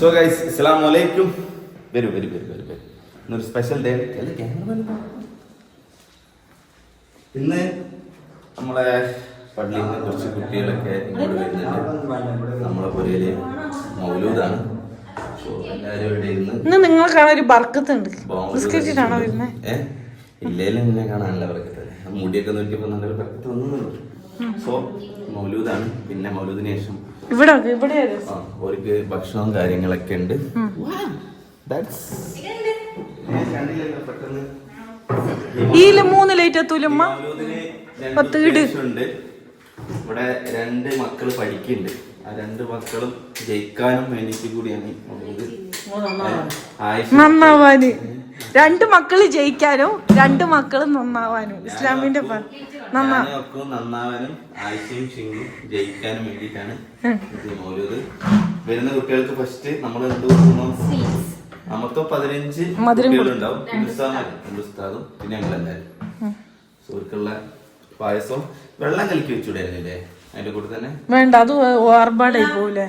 So guys അസ്സലാമു അലൈക്കും വരൂ വരൂ വരൂ വരൂ വരൂ ഇന്നൊരു സ്പെഷ്യൽ ഡേ ഇന്ന് നമ്മളെ പള്ളിയിൽ നിന്ന് കുറച്ച് കുട്ടികളൊക്കെ ഇങ്ങോട്ട് വരുന്നുണ്ട്. നമ്മളെ പുരയിൽ മൗലൂദാണ്. ഇന്ന് നിങ്ങൾക്കാണ് ഒരു ബർക്കത്തുണ്ട്. മൗലൂദ് ബിസ്ക്കറ്റിട്ടാണോ വരുന്നത് ഏ? ഇല്ലേലും എന്നെ കാണാനല്ല ബർക്കത്ത്. മുടിയൊക്കെ നോക്കിയപ്പോ നല്ലൊരു ബർക്കത്ത് വന്നു സോ മൗലൂദാണ്. പിന്നെ മൗലൂദിന് ശേഷം ഇവിടെ ഇവിടെ അവർക്ക് ഭക്ഷണവും കാര്യങ്ങളൊക്കെ ഉണ്ട്. ഈൽ മൂന്ന് ലൈറ്റ് എത്തൂലമ്മ പത്ത് ഇട്. ഇവിടെ രണ്ട് മക്കൾ പഠിക്കുന്നുണ്ട് ആ രണ്ട് മക്കളും ജയിക്കാനും വേണ്ടിയിട്ട് കൂടിയാണ്. ആയിഷ നന്നാവാന്. രണ്ട് മക്കൾ ജയിക്കാനും രണ്ട് മക്കൾ നന്നാവാനും. ഇസ്ലാമിന്റെ നന്നാവാനും ആയിഷയും ജയിക്കാനും വേണ്ടിയിട്ടാണ് വരുന്ന കുട്ടികൾക്ക് ഫസ്റ്റ് നമ്മൾ മൊത്തം പതിനഞ്ച് ഉണ്ടാവും കുട്ടികളുണ്ടാവും. ഹിന്ദുസ്ഥാനും പിന്നെ ഞങ്ങൾ എല്ലാവരും പായസം വെള്ളം കലക്കി വെച്ചുകൂടായിരുന്നില്ലേ അതിന്റെ കൂടെ തന്നെ? വേണ്ട അത് ഓർബാടായി പോവില്ലേ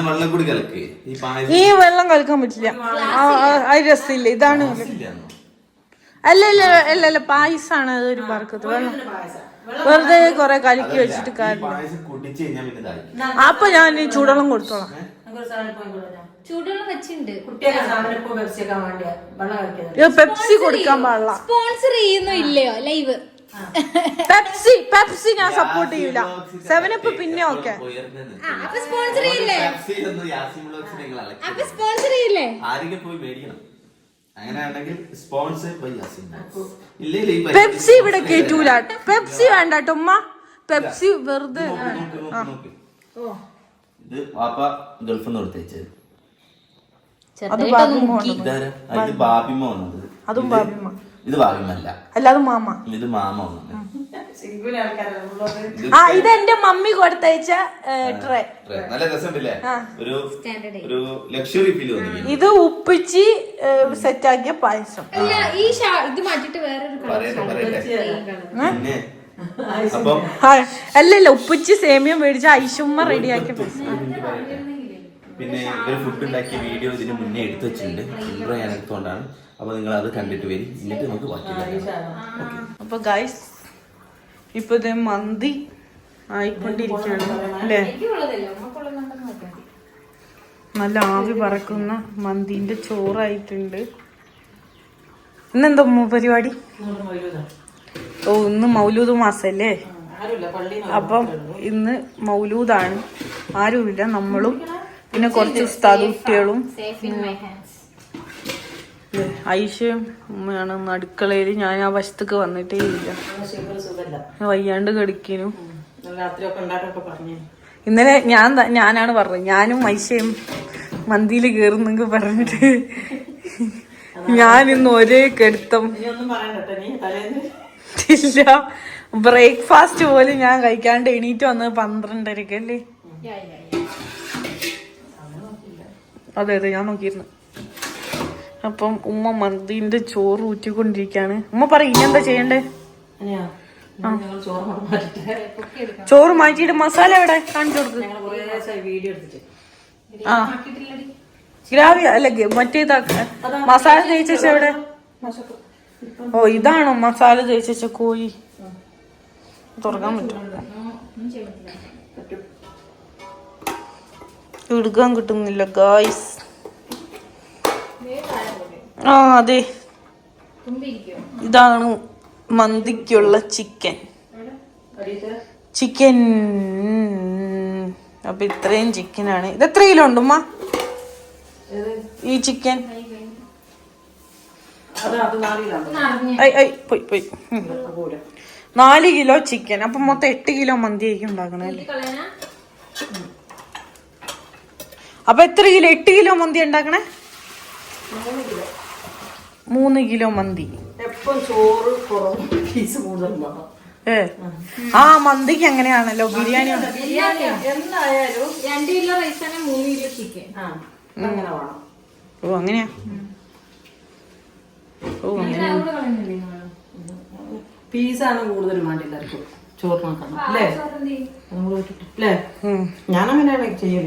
വെള്ളം കൂടി കലക്ക്. ഈ വെള്ളം കളിക്കാൻ പറ്റില്ല. ആ, ആ, അത് രസമില്ല. ഇതാണ്? അല്ല അല്ല അല്ല അല്ല പായസാണ് അതൊരു ബർക്കത്ത് വെള്ളം വെറുതെ കൊറേ കലക്കി വെച്ചിട്ട് ഈ കാര്യം കുടിച്ച് കഴിഞ്ഞാൽ പിന്നെ ഇതായി അപ്പൊ ഞാൻ ഈ ചൂടുവെള്ളം കൊടുത്തോളാം. ചൂടുവെള്ളം വെച്ചിട്ടുണ്ട്. പെപ്സി കൊടുക്കാൻ പാടില്ല. സ്പോൺസർ ചെയ്യുന്നോ ഇല്ലയോ? ലൈവ് പെപ്സി പെപ്സി ഞാൻ സപ്പോർട്ട് ചെയ്യൂല. അപ്പ് പിന്നെ ഓക്കെ അപ്പൊ സ്പോൺസർ ചെയ്യില്ലേ? അപ്പൊ സ്പോൺസർ ചെയ്യില്ലേ? ആരെങ്കിലും പോയി മേടിക്കണം. പെപ്സി ഇവിടെ കേറ്റൂല. പെപ്സി വേണ്ട ഉമ്മ. പെപ്സി വെറുതെ. ഇത് വാപ്പ ഗൾഫിൽ നിന്ന് കൊടുത്തയച്ചത് അത് ബാബിമ്മ കൊണ്ടുവന്നു. ഇത് ബാബിമ്മ വന്നത് അതും ബാബിമ്മ ഇത് ബാബിമ്മല്ല അല്ലാതെ മാമ. ഇത് മാമ വന്നത് ആ ഇത് എന്റെ മമ്മി കൊടുത്തയച്ച ട്രേ. ട്രേ. നല്ല രസമുണ്ടല്ലേ? ഒരു ഒരു ലക്ഷറി ഫീൽ തോന്നി ഇത് ഉപ്പിച്ചി സെറ്റാക്കിയ പായസം. അല്ല ഈ ഷാ ഇത് മാറ്റിട്ട് വേറൊരു പറയട്ടെ പറയട്ടെ. പിന്നെ അപ്പം ആ, അല്ലല്ല ഉപ്പിച്ച് സേമിയം മേടിച്ച ഐഷുമ്മ റെഡിയാക്കിയ പായസം. പിന്നെ ഒരു ഫുഡ് ഉണ്ടാക്കിയ വീഡിയോ ഇതിന് മുന്നേ എടുത്തു വെച്ചിട്ടുണ്ട്. ഇൻട്രോ ഞാൻ എടുത്തോണ്ടാണ് അപ്പൊ നിങ്ങൾ അത് കണ്ടിട്ട് വരും. എന്നിട്ട് നമുക്ക് ബാക്കി അപ്പൊ ഗൈസ് ഇപ്പൊ ഇത് മന്തി ആയിക്കൊണ്ടിരിക്കുകയാണ് അല്ലേ? നല്ല ആവി പറക്കുന്ന മന്തിന്റെ ചോറായിട്ടുണ്ട്. ഇന്നെന്തോ പരിപാടി? ഓ ഇന്ന് മൗലൂദ് മാസല്ലേ? അപ്പം ഇന്ന് മൗലൂദാണ്. ആരുമില്ല നമ്മളും. പിന്നെ കുറച്ച് ഉസ്താദ് കുട്ടികളും. സേഫ് ഇൻ മൈ ഹാൻഡ്സ് ഇല്ലേ, ഐഷയും ഉമ്മയാണ്. അടുക്കളയിൽ ഞാൻ ആ വശത്തേക്ക് വന്നിട്ടേ ഇല്ല. വയ്യാണ്ട് കടിക്കുന്നു പറഞ്ഞു. ഇന്നലെ ഞാൻ ഞാനാണ് പറഞ്ഞത്. ഞാനും ഐഷയും മന്തിയിൽ കയറുന്നെങ്കിൽ പറഞ്ഞിട്ട്. ഞാൻ ഇന്ന് ഒരേ കെടുത്തം. നീ ഒന്നും പറയണ്ട നീ തലേന്ന് ഇല്ല. ബ്രേക്ക്ഫാസ്റ്റ് പോലും ഞാൻ കഴിക്കാണ്ട് എണീറ്റ് വന്നത് പന്ത്രണ്ടരക്കല്ലേ? അതെ അതെ ഞാൻ നോക്കിയിരുന്നു. അപ്പം ഉമ്മ മന്തിന്റെ ചോറ് ഊറ്റിക്കൊണ്ടിരിക്കാണ്. ഉമ്മ പറ ഇനി എന്താ ചെയ്യണ്ടേ? ചോറ് മാറ്റിട്ട് മാറ്റിയിട്ട് മസാല എവിടെ? കാണിച്ചു കൊടുക്ക്. ഞങ്ങൾ കുറേ വീഡിയോ എടുത്തിട്ട്. ആ. ഗ്രാവി അല്ല മറ്റേ മസാല തേച്ച എവിടെ? ഓ ഇതാണോ മസാല തേച്ച കോഴി? തുറക്കാൻ പറ്റും? എടുക്കാൻ കിട്ടുന്നില്ല ഗായ്സ് ആ അതെ. ഇതാണ് മന്തിക്കുള്ള ചിക്കൻ ചിക്കൻ അപ്പൊ ഇത്രയും ചിക്കനാണ് ഇത് എത്ര കിലോ ഉണ്ട് ഉമ്മ? ഈ ചിക്കൻ പോയി പോയി. നാല് കിലോ ചിക്കൻ അപ്പൊ മൊത്തം എട്ട് കിലോ മന്തി ആയിരിക്കും ഉണ്ടാക്കണേ അല്ലേ? അപ്പൊ എത്ര കിലോ എട്ട് കിലോ മന്തി ഉണ്ടാക്കണേ? മൂന്ന് കിലോ മന്തി. എപ്പം ചോറ് പീസ് കൂടുതൽ ഏ. ആ മന്തിക്ക് എങ്ങനെയാണല്ലോ? ബിരിയാണി എന്തായാലും രണ്ട് കിലോ റൈസ് ആണ് മൂന്ന് കിലോ ചിക്കൻ ഓ അങ്ങനെയാ? ഓ അങ്ങനെ. പീസാണ് കൂടുതൽ വേണ്ടി ചോറിനൊക്കെ അല്ലേ. ഞാനങ്ങനെയാണ് ചെയ്യൽ.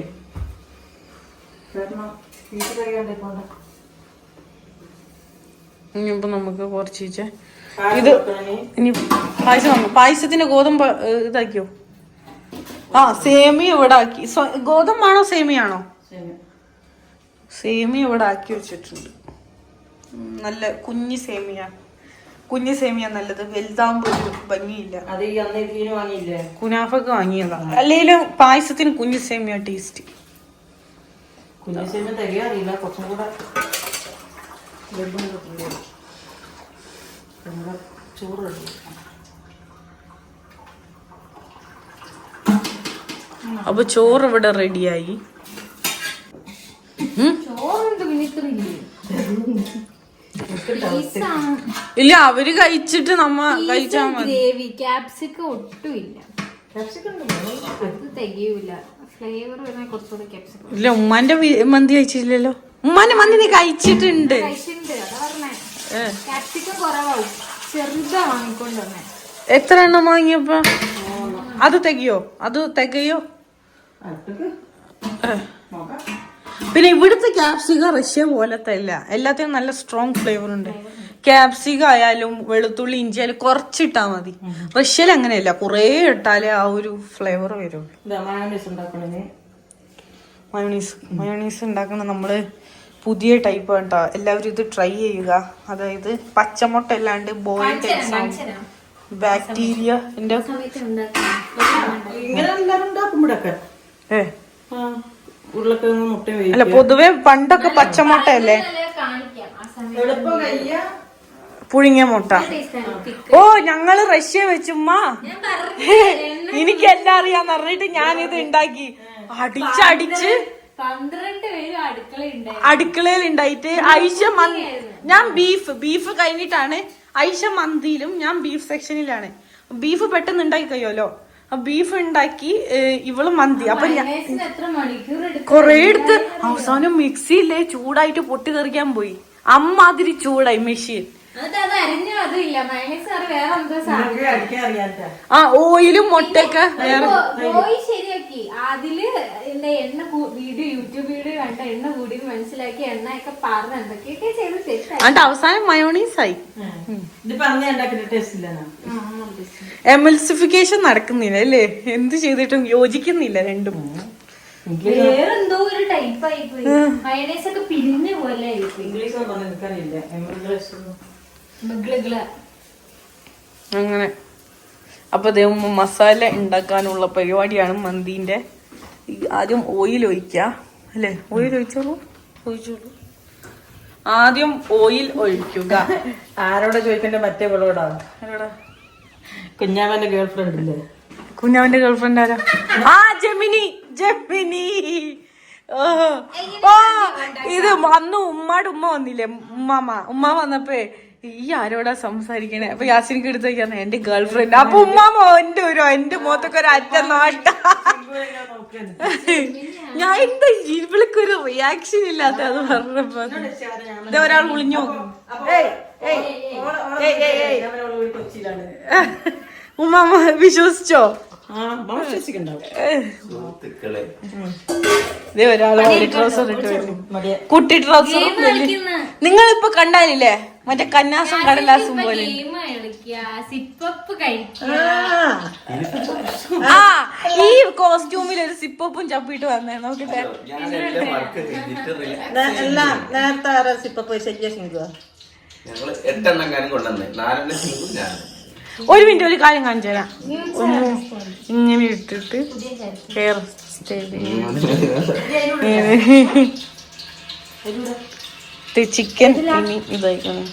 കാരണം വീട്ടിൽ കഴിയാണ്ടേ പോണ്ട ഇനിയിപ്പോ നമുക്ക് കുറച്ച് ഇത്. ഇനി പായസം വന്നു പായസത്തിന് ഗോതമ്പ് ഇതാക്കിയോ? ആ സേമിയ ഇവിടെ ആക്കി. ഗോതമ്പാണോ സേമിയാണോ. സേമിയ. ഇവിടെ ആക്കി വെച്ചിട്ടുണ്ട്. നല്ല കുഞ്ഞി സേമിയ. കുഞ്ഞി സേമിയ നല്ലത്. വലുതാകുമ്പോ ഒരു ഭംഗിയില്ല. കുനാഫക്ക് വാങ്ങിയതാണ്. അല്ലെങ്കിലും പായസത്തിന് കുഞ്ഞി സേമിയ ടേസ്റ്റ്. കുഞ്ഞിസേമിയ തികയോ അറിയില്ല കുറച്ചും കൂടെ ലഡ്ഡും കിട്ടില്ലേ നമ്മുടെ ചോറ് റെഡി അപ്പൊ ചോറ് ഇവിടെ റെഡിയായി. ഇല്ലേ? അവർ കഴിച്ചിട്ട് നമ്മ കഴിച്ചാ പീസും മതി. ഗ്രേവി. ക്യാപ്സിക്കം ഒട്ടും ഇല്ല. ക്യാപ്സിക്കം തികയൂല. ഇല്ല ഉമ്മാന്റെ മന്തി കഴിച്ചില്ലല്ലോ ഉമ്മാന്റെ മന്തി നീ കഴിച്ചിട്ടുണ്ട്. എത്ര എണ്ണം വാങ്ങിയപ്പോ? അത് തികയോ? അത് തികയോ? പിന്നെ ഇവിടുത്തെ ക്യാപ്സിക റഷ്യ പോലത്തെ അല്ല. എല്ലാത്തിനും നല്ല സ്ട്രോങ് ഫ്ലേവർ ഉണ്ട്. ക്യാപ്സിക ആയാലും വെളുത്തുള്ളി ഇഞ്ചി ആയാലും കുറച്ചിട്ടാ മതി. റഷ്യയിൽ അങ്ങനെയല്ല. കുറേ ഇട്ടാലേ ആ ഒരു ഫ്ലേവർ വരുള്ളൂ. മയോണൈസ് മയോണീസ് ഉണ്ടാക്കണ നമ്മൾ പുതിയ ടൈപ്പ് കേട്ടോ എല്ലാവരും ഇത് ട്രൈ ചെയ്യുക. അതായത് പച്ചമുട്ട അല്ലാണ്ട് ബോയിൽഡ്. ബാക്ടീരിയ ഇങ്ങനെ ഏ. ആ. ഉരുളക്കിഴങ്ങ് മുട്ട അല്ല പൊതുവെ പണ്ടൊക്കെ പച്ചമുട്ട അല്ലേ കാണിക്കാം. ആ സമയത്ത് എളുപ്പം കഴിയ. പുഴുങ്ങിയ മുട്ട. ഓ ഞങ്ങൾ റഷ്യ വെച്ചുമ്മാ എനിക്ക് എല്ലാം അറിയാന്ന് പറഞ്ഞിട്ട് ഞാനിത് ഉണ്ടാക്കി അടിച്ചടിച്ച് അടുക്കളയിൽ ഉണ്ടായിട്ട് ഐഷ മന്തി ഞാൻ ബീഫ് ബീഫ് കഴിഞ്ഞിട്ടാണ് ഐഷ മന്തിയിലും ഞാൻ ബീഫ് സെക്ഷനിലാണ്. ബീഫ് പെട്ടെന്ന് ഉണ്ടാക്കി കഴിയുമല്ലോ ബീഫ് ഉണ്ടാക്കി ഇവൾ മന്തി. അപ്പൊ കൊറേ എടുത്ത് അവസാനം മിക്സിയില്ലേ ചൂടായിട്ട് പൊട്ടി തെറിക്കാൻ പോയി. അമ്മാതിരി ചൂടായി മെഷീൻ ആ ഓയിലും മുട്ടയൊക്കെ വേറെ പോയി ശരിയാക്കി. അതിൽ എന്താ എണ്ണ വീഡിയോ യൂട്യൂബ് വീഡിയോ കണ്ട എണ്ണ കൂടി മനസ്സിലാക്കി എണ്ണയൊക്കെ പറഞ്ഞ് എന്തൊക്കെയൊക്കെ ചെയ്ത് എന്നിട്ട് അവസാനം മയോണീസ് ആയി എമൽസിഫിക്കേഷൻ നടക്കുന്നില്ല അല്ലേ? എന്ത് ചെയ്തിട്ടും യോജിക്കുന്നില്ല രണ്ടും. വേറെന്തോ ഒരു ടൈപ്പ് ആയി പോയി. മയണൈസ് ഒക്കെ പിരിഞ്ഞ പോലെ ആയി ഇംഗ്ലീഷ് ഒന്നും എനിക്കറിയില്ല. അങ്ങനെ. അപ്പൊ ദേ ഉമ്മ മസാല ഉണ്ടാക്കാനുള്ള പരിപാടിയാണ് മന്തിന്റെ ആദ്യം ഓയിൽ ഒഴിക്ക അല്ലേ? ഓയിൽ ഒഴിച്ചോളൂ. ഒഴിച്ചോളൂ. ആദ്യം ഓയിൽ ഒഴിക്കുക. ആരോടെ ചോദിക്കേണ്ട മറ്റേ വിളവടാ? കുഞ്ഞാമന്റെ ഗേൾഫ്രണ്ട് കുഞ്ഞാമന്റെ കുഞ്ഞാവന്റെ ഗേൾഫ്രണ്ട് ആരാ? ആ ജമിനി. ജെമിനി. ഓ, ഇത് അന്ന് ഉമ്മാടെ ഉമ്മ വന്നില്ലേ? ഉമ്മാമ ഉമ്മ വന്നപ്പോ ഈ ആരോടാ സംസാരിക്കണേ? അപ്പൊ യാസിനിക്ക് എടുത്തേക്കാന്ന് എന്റെ ഗേൾ ഫ്രണ്ട് അപ്പൊ ഉമ്മാമ എന്റെ ഒരു എന്റെ മുഖത്തൊക്കെ ഒരു അറ്റ നോട്ട. ഞാൻ എന്താ ഇവൾക്ക് ഒരു റിയാക്ഷൻ ഇല്ലാത്ത അത് പറഞ്ഞപ്പോ? ഇതാ ഒരാൾ വിളിഞ്ഞു ഉമ്മാമ വിശ്വസിച്ചോ? കുട്ടി ട്രൗസർ നിങ്ങൾ ഇപ്പൊ കണ്ടാലില്ലേ? മറ്റേ കന്നാസും കടലാസും പോലെ. സിപ്പപ്പ് ആ. ഈ കോസ്റ്റ്യൂമിൽ ഒരു സിപ്പും ചപ്പിട്ട് വന്നേ നോക്കട്ടെ. നേരത്തെ പോയി സജഷൻ ഞങ്ങൾ എട്ടെണ്ണം കാര്യം കൊണ്ടുവന്നേ. നാലെണ്ണം സിംഗും ഞാൻ ഒരു മിനിറ്റ് ഒരു കാര്യം കാണിച്ചു തരാം. ഒന്ന് ഇങ്ങനെ ഇട്ടിട്ട് ഹെയർ സ്റ്റൈൽ ചിക്കൻ ഇനി ഇതായിക്കണം.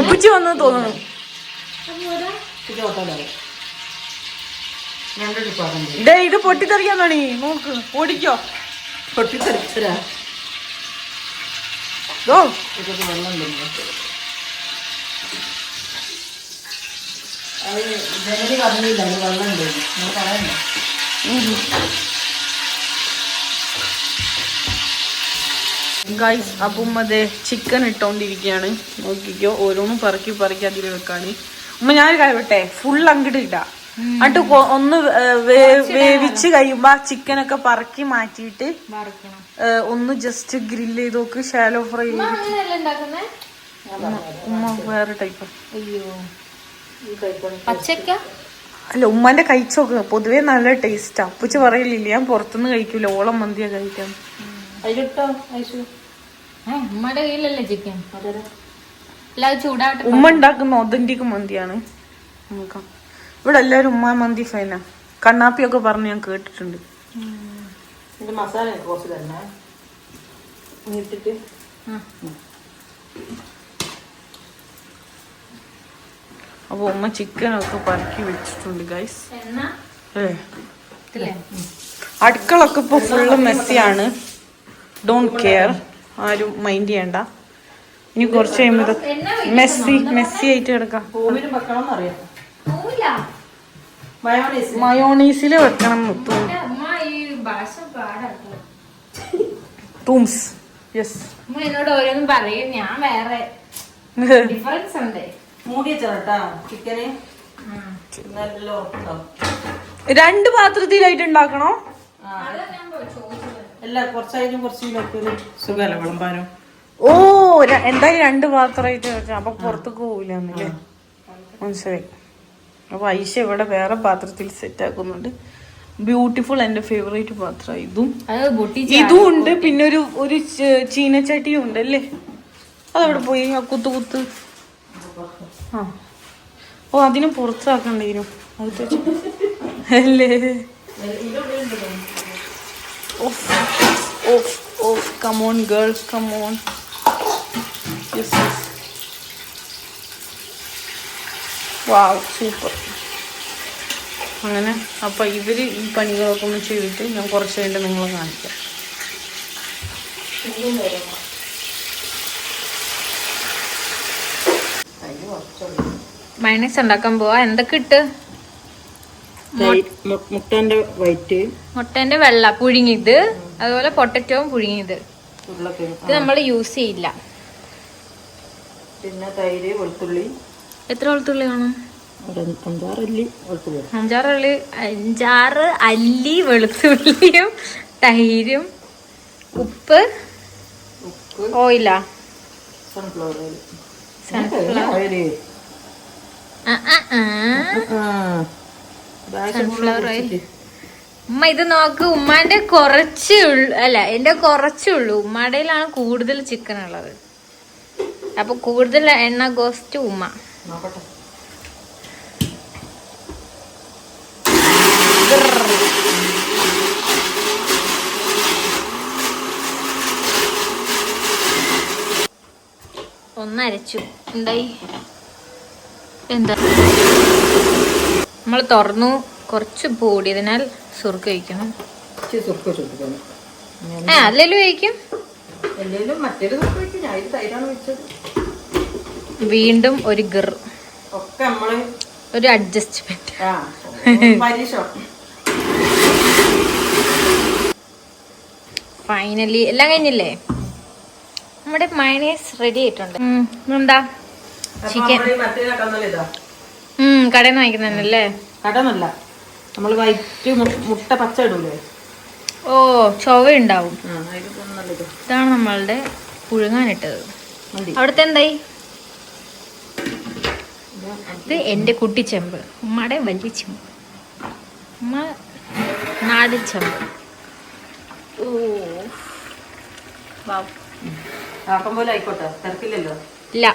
ഉപ്പിച്ച് വന്നു തോന്നുന്നു. ഇത് പൊട്ടിത്തെറിക്കാൻ തുടങ്ങി. നോക്ക് ഓടിക്കോ പൊട്ടിത്തെറിച്ചരാ വെള്ളം ഗൈസ് അപ്പം അതെ ചിക്കൻ ഇട്ടോണ്ടിരിക്കുകയാണ് നോക്കിക്കോ ഓരോന്നും പറക്കി പറക്കി അതിൽ വെക്കാണ്. ഉമ്മ ഞാനൊരു കാര്യം വിട്ടെ ഫുൾ അങ്ങോട്ട് ഇടാ. എന്നിട്ട് ഒന്ന് വേവിച്ച് കഴിയുമ്പോ ആ ചിക്കനൊക്കെ പറക്കി മാറ്റിയിട്ട് ഒന്ന് ജസ്റ്റ് ഗ്രില്ല് ചെയ്ത് നോക്ക് ഷാലോ ഫ്രൈ ഉമ്മ വേറെ ടൈപ്പ് പച്ചക്ക അല്ല ഉമ്മാന്റെ കഴിച്ചോക്ക് പൊതുവേ നല്ല ടേസ്റ്റാ അപ്പച്ച പറയില്ല ഞാൻ പുറത്തുനിന്ന് കഴിക്കൂല ഓളം മന്തിയാ കഴിക്കാൻ. ഉമ്മയുടെ കയ്യിലല്ലേ ചിക്കൻ. ഉമ്മ ഉണ്ടാക്കുന്ന ഒതന്റിക് മന്തിയാണ്. നോക്കാം. ഇവിടെ എല്ലാവരും ഉമ്മ മന്തി ഫൈനാ കണ്ണാപ്പിയൊക്കെ പറഞ്ഞ് ഞാൻ കേട്ടിട്ടുണ്ട്. മസാല എനിക്ക് കുറച്ച് തന്നെ. ഇട്ടിട്ട്. അപ്പൊ ഉമ്മ ചിക്കനൊക്കെ പറക്കി വെച്ചിട്ടുണ്ട് ഗൈസ് അടുക്കളൊക്കെ ഇപ്പൊ ഫുള്ള് മെസ്സിയാണ് ഡോണ്ട് കെയർ ആരും മൈൻഡ് ചെയ്യണ്ട. ഇനി കുറച്ച് കഴിയുമ്പോൾ മെസ്സി മെസ്സി ആയിട്ട് കിടക്കാം ഭൂമിയിൽ വെക്കണം എന്നറിയാം പോവില്ല മയോണൈസ് മയോണീസിൽ വെക്കണം. മുത്തു അമ്മ ഈ ഭാഷ പാടാക്കും ടൂംസ്. യെസ് എന്നോട് ഓരോന്നും പറയും. ഞാൻ വേറെ ഡിഫറൻസ് ഉണ്ട്. മൂടി ചിക്കന് രണ്ട് പാത്രത്തിലായിട്ട് ഉണ്ടാക്കണോ? അല്ല കുറച്ചായാലും കുറച്ച് വെക്കൊരു സുഖമല്ല? വിളമ്പാനോ. ഓ എന്തായാലും രണ്ട് പാത്രമായിട്ട് വെക്കാം അപ്പൊ പുറത്തേക്ക് പോവില്ല മനസ്സിലായി. അപ്പൊ ഐഷ ഇവിടെ വേറെ പാത്രത്തിൽ സെറ്റ് ആക്കുന്നുണ്ട്. ബ്യൂട്ടിഫുൾ എന്റെ ഫേവറേറ്റ് പാത്രം ഇതും. ഇതും ഉണ്ട് പിന്നെ ഒരു ഒരു ചീനച്ചട്ടിയും ഉണ്ട് അല്ലേ? അതവിടെ പോയി ആ കുത്ത് കുത്ത്. ആ. ഓ അതിന് വെച്ച്. അല്ലേ? Off off off come on girl come on yes yes wow super അങ്ങനെ അപ്പൊ ഇവർ ഈ പണികളൊക്കെ ഒന്ന് ചെയ്തിട്ട് ഞാൻ കുറച്ച് കഴിഞ്ഞിട്ട് നിങ്ങളെ കാണിക്കാം. മയണീസ് ഉണ്ടാക്കാൻ പോവാ. എന്തൊക്കെ ഇട്ട്? മുട്ടന്റെ വൈറ്റ്. മുട്ടന്റെ വെള്ള പുഴുങ്ങിയത്. അതുപോലെ പൊട്ടറ്റോവും പുഴുങ്ങിയത്. ഇത് നമ്മൾ യൂസ് ചെയ്യില്ല. പിന്നെ തൈര് വെളുത്തുള്ളി. എത്ര വെളുത്തുള്ളി കാണും? അഞ്ചാറ് അല്ലി അഞ്ചാറ് അല്ലി വെളുത്തുള്ളിയും തൈരും ഉപ്പ് ഓയിലാ? Sunflower oil. സൺഫ്ലവർ. ഉമ്മ ഇത് നോക്ക് ഉമ്മാന്റെ കുറച്ചേ ഉള്ളു അല്ല എന്റെ കുറച്ചേ ഉള്ളൂ. ഉമ്മാടയിലാണ് കൂടുതൽ ചിക്കൻ ഉള്ളത്. അപ്പൊ കൂടുതൽ എണ്ണ ഗോസ്റ്റ് ഉമ്മ. നോക്കട്ടെ. ഒന്നരച്ചു. എന്തായി? എന്താ? നമ്മൾ തുറന്നു. കുറച്ച് പൂടിയതിനാൽ സുർക്ക് ചുട്ടിക്കണം ആ അതിലും കഴിക്കും എന്തെങ്കിലും മറ്റേത് ഞാൻ ഇത് തൈരാണ് വെച്ചത് വീണ്ടും ഒരു ഗർ. ഒക്കെ നമ്മൾ ഒരു അഡ്ജസ്റ്റ്മെന്റ് ഫൈനലി എല്ലാം കഴിഞ്ഞില്ലേ? നമ്മുടെ മയണേസ് റെഡി ആയിട്ടുണ്ട്. എന്താ ചിക്കൻ കടയിൽ നിന്ന് വാങ്ങിക്കുന്നല്ലേ കടന്നല്ല. നമ്മൾ വൈറ്റ് മുട്ട പച്ച ഇടൂലേ? ഓ ചൊവ ഉണ്ടാവും. ഇതാണ് നമ്മളുടെ പുഴുങ്ങാനിട്ടത് അവിടുത്തെ എന്തായി? ഇത് എന്റെ കുട്ടിച്ചെമ്പ് ഉമ്മയുടെ വലിയ ചെമ്പ്. ഉമ്മ നാടൻ ചെമ്പ്. ഓ ഇല്ല.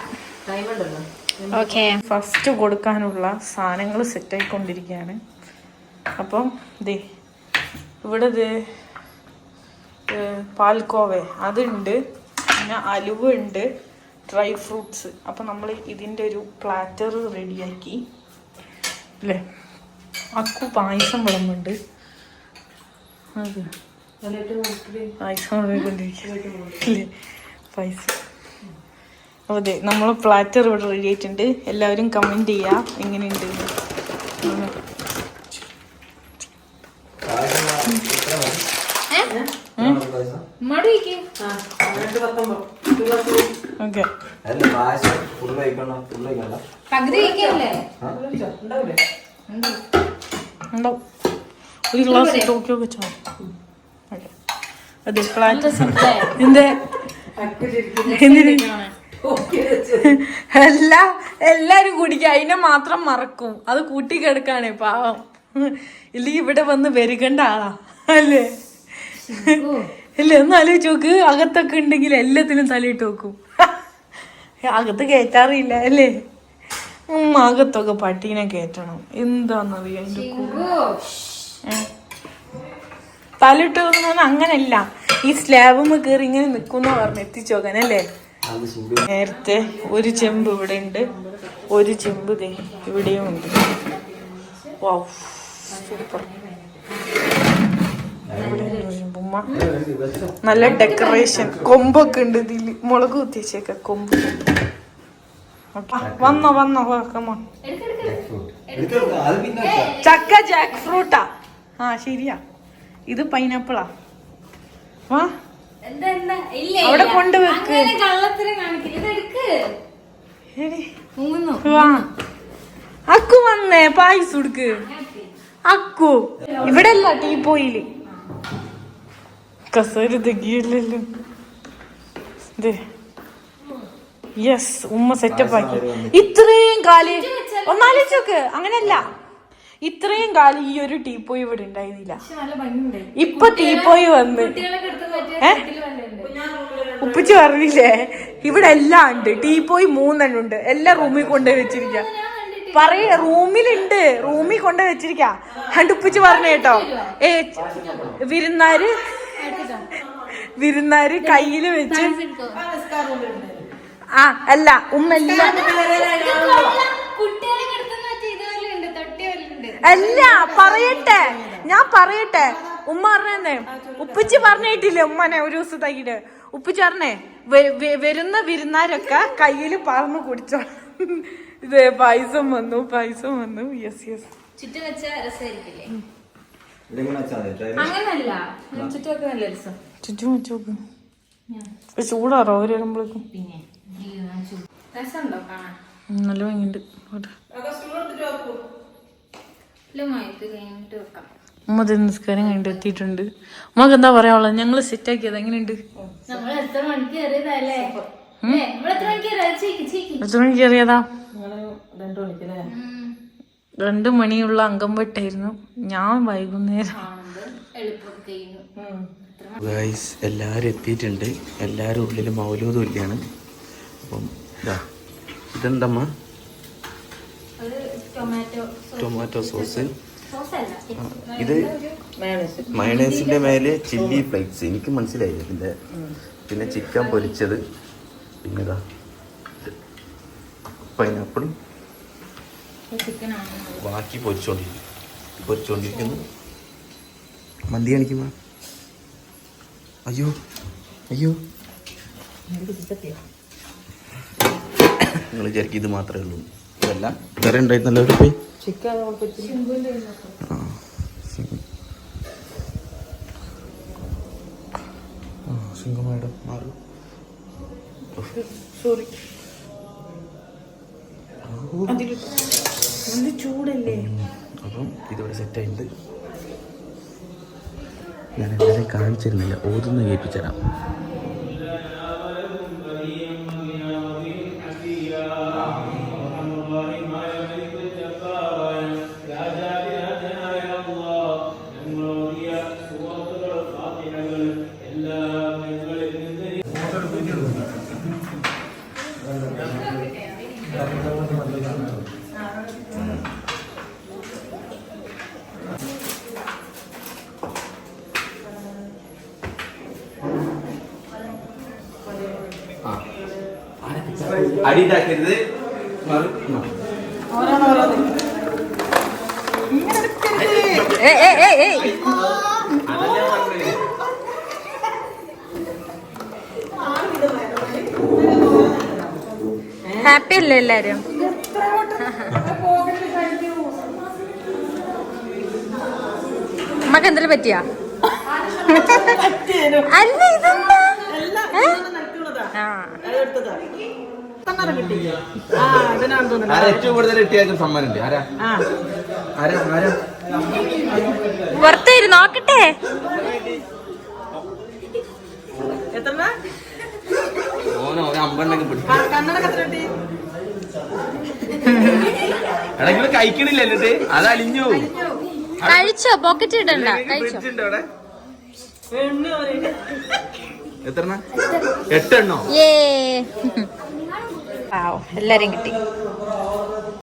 ഓക്കെ. ഫസ്റ്റ് കൊടുക്കാനുള്ള സാധനങ്ങൾ സെറ്റായിക്കൊണ്ടിരിക്കുകയാണ് അപ്പം ദേ ഇവിടെ ദേ പാൽക്കോവ. അതുണ്ട്. പിന്നെ അലുവ ഉണ്ട് ഡ്രൈ ഫ്രൂട്ട്സ് അപ്പം നമ്മൾ ഇതിന്റെ ഒരു പ്ലാറ്റർ റെഡിയാക്കി അല്ലേ അക്കു പായസം വിളമ്പുണ്ട്. അത്. പായസം അപ്പോൾ അതെ നമ്മൾ പ്ലാറ്റർ ഇവിടെ റെഡി ആയിട്ടുണ്ട്. എല്ലാവരും കമന്റ് ചെയ്യുക എങ്ങനെയുണ്ട്? എന്ന്. ഒരു ഗ്ലാസ് ഓക്കെ. ഒരു ടോക്കിയോ വെച്ചോ ഓക്കെ അതെ എല്ലാ എല്ലാരും കുടിക്കുക അതിനെ മാത്രം മറക്കും. അത് കൂട്ടി കിടക്കാണ് പാവം. ഇല്ലെങ്കിൽ ഇവിടെ വന്ന് വരുകണ്ട ആളാ. അല്ലേ? ഇല്ല ഒന്ന് ആലോചിച്ച് നോക്ക്. അകത്തൊക്കെ ഉണ്ടെങ്കിൽ എല്ലാത്തിനും തലയിട്ട് നോക്കും അകത്ത് കയറ്റാറില്ല അല്ലേ? ഉം, അകത്തൊക്കെ പട്ടീനെ കയറ്റണം. എന്താന്നറിയാം തലയിട്ട് നോക്കുന്ന അങ്ങനല്ല. ഈ സ്ലാബുമ്മ കയറി ഇങ്ങനെ നിക്കുന്ന പറഞ്ഞു എത്തിച്ചു നോക്കാൻ അല്ലേ? നേരത്തെ ഒരു ചെമ്പ് ഇവിടെ ഉണ്ട്. ഒരു ചെമ്പ് ദേ ഇവിടെയും ഉണ്ട്. Wow super. ഉമ്മ നല്ല ഡെക്കറേഷൻ കൊമ്പൊക്കെ ഉണ്ട് ഇതിൽ മുളക് കുത്തിച്ചേക്ക കൊമ്പ്. വന്നോ വന്നോ കമോൺ. ചക്ക ജാക്ക് ഫ്രൂട്ടാ ആ ശരിയാ. ഇത് പൈനാപ്പിളാ വാ. അവിടെ. കൊണ്ടുവെക്ക്. അക്കു വന്നേ പായസ് കൊടുക്ക് അക്കു ഇവിടെ അല്ല ടീ പോയിൽ കസേര തെക്കിയല്ലോ യെസ് ഉമ്മ സെറ്റപ്പ് ആക്കി. ഇത്രയും കാൽ ഒന്നാലോചിച്ചോക്ക് അങ്ങനല്ല ഇത്രയും കാലം ഈ ഒരു ടീ പോയി ഇവിടെ ഉണ്ടായിരുന്നില്ല. നല്ല ഭംഗിയുണ്ട്. ഇപ്പൊ ടീപ്പോയി പോയി വന്ന് ഏ? ഉപ്പിച്ച് പറഞ്ഞില്ലേ? ഇവിടെ എല്ലാം ഉണ്ട്. ടീപ്പോയി പോയി മൂന്നെണ്ണം ഉണ്ട് എല്ലാം റൂമിൽ കൊണ്ടുപോയി വെച്ചിരിക്ക. പറയ റൂമിലുണ്ട്. റൂമിൽ കൊണ്ടുപോയി വെച്ചിരിക്ക. ഹണ്ട് ഉപ്പിച്ച് പറഞ്ഞു കേട്ടോ. ഏ വിരുന്നാര് വിരുന്നാര് കയ്യിൽ വെച്ച് ആ അല്ല ഉമ്മ എല്ലാം കുട്ടികളൊക്കെ എടുത്ത് മറ്റേ ഇതുപോലെ ഉണ്ട് തൊട്ടി പോലെ ഉണ്ട് അല്ല പറയട്ടെ. ഞാൻ പറയട്ടെ. ഉമ്മ പറഞ്ഞേ ഉപ്പിച്ച് പറഞ്ഞിട്ടില്ലേ ഉമ്മനെ ഒരു ദിവസം തൈകിട്ട് ഉപ്പിച്ച് പറഞ്ഞേ വരുന്ന വിരുന്നാരൊക്കെ കയ്യിൽ പറന്ന് കുടിച്ചോ ഇത് പായസം വന്നു പായസം വന്നു. യെസ് യെസ് ചുറ്റും വെച്ച രസമായിരിക്കില്ലേ ഇതെങ്ങനെ വെച്ചാൽ മതി ട്രൈ അങ്ങനല്ല. നല്ല രസം. ചുറ്റും ഇപ്പൊ ചൂടാറോ? അവർ വരുമ്പോഴേക്കും. പിന്നെ രസമുണ്ടോ കാണാൻ? നല്ല ഭംഗിയുണ്ട്. ഉമ്മ നിസ്കാരം കഴിഞ്ഞിട്ട് എത്തിയിട്ടുണ്ട്. ഉമ്മക്ക് എന്താ പറയാനുള്ളത് ഞങ്ങൾ സെറ്റ് ആക്കിയത് എങ്ങനെയുണ്ട്? നമ്മൾ എത്ര മണിക്ക് കയറിയത്? രണ്ടു മണിക്കല്ലേ രണ്ട് മണിയുള്ള അംഗം വെട്ടായിരുന്നു. ഞാൻ വൈകുന്നേരം. എല്ലാരും എല്ലാവരും എത്തിയിട്ടുണ്ട്. എല്ലാവരും ഉള്ളിൽ മൗലൂദ് ഇല്ലാണ് അപ്പം ഇതാ ഇതെന്തമ്മ? ടൊമാറ്റോ സോസ് ഇത് മയോണൈസ് മയണൈസിന്റെ മേലെ ചില്ലി ഫ്ലൈക്സ് എനിക്ക് മനസ്സിലായി ഇതിന്റെ പിന്നെ ചിക്കൻ പൊരിച്ചത്. പിന്നെ ആണ് ബാക്കി പൊരിച്ചോണ്ടിരിക്കും പൊരിച്ചോണ്ടിരിക്കുന്നു. മന്തി കാണിക്കുമ്പോ അയ്യോ അയ്യോ. നിങ്ങൾ വിചാരിക്കും ഇത് മാത്രമേ ഉള്ളൂ. ഇതല്ല. വേറെ ഉണ്ടായിരുന്നല്ലോ ഒരു പോയി മാഡം മാറും. സോറി ചൂടല്ലേ? അപ്പം ഇതിവിടെ സെറ്റായിട്ടുണ്ട്. ഞാൻ എല്ലാവരെയും കാണിച്ചിരുന്നില്ല. ഓതുന്ന കേൾപ്പിച്ചുതരാം അടി ഉണ്ടാക്കരുത് ഹാപ്പി അല്ലേ എല്ലാരും? നമുക്ക് എന്തെങ്കിലും പറ്റിയാ? അല്ല ഇതെന്താ. ആ. ഏറ്റവും കൂടുതൽ കിട്ടിയ സമ്മാനം ഉണ്ട് ആരാ? ആ, ആരാ? നോക്കട്ടെ? എടാ കഴിക്കണില്ല എന്നിട്ട്? അത് അലിഞ്ഞു. കഴിച്ചോ? പോക്കറ്റ് ഇടണ്ട. കഴിച്ചോ? അവിടെ എണ്ണ ഒരു- എത്ര എട്ടെണ്ണോ? ഏ പാവം. എല്ലാവരെയും കിട്ടി.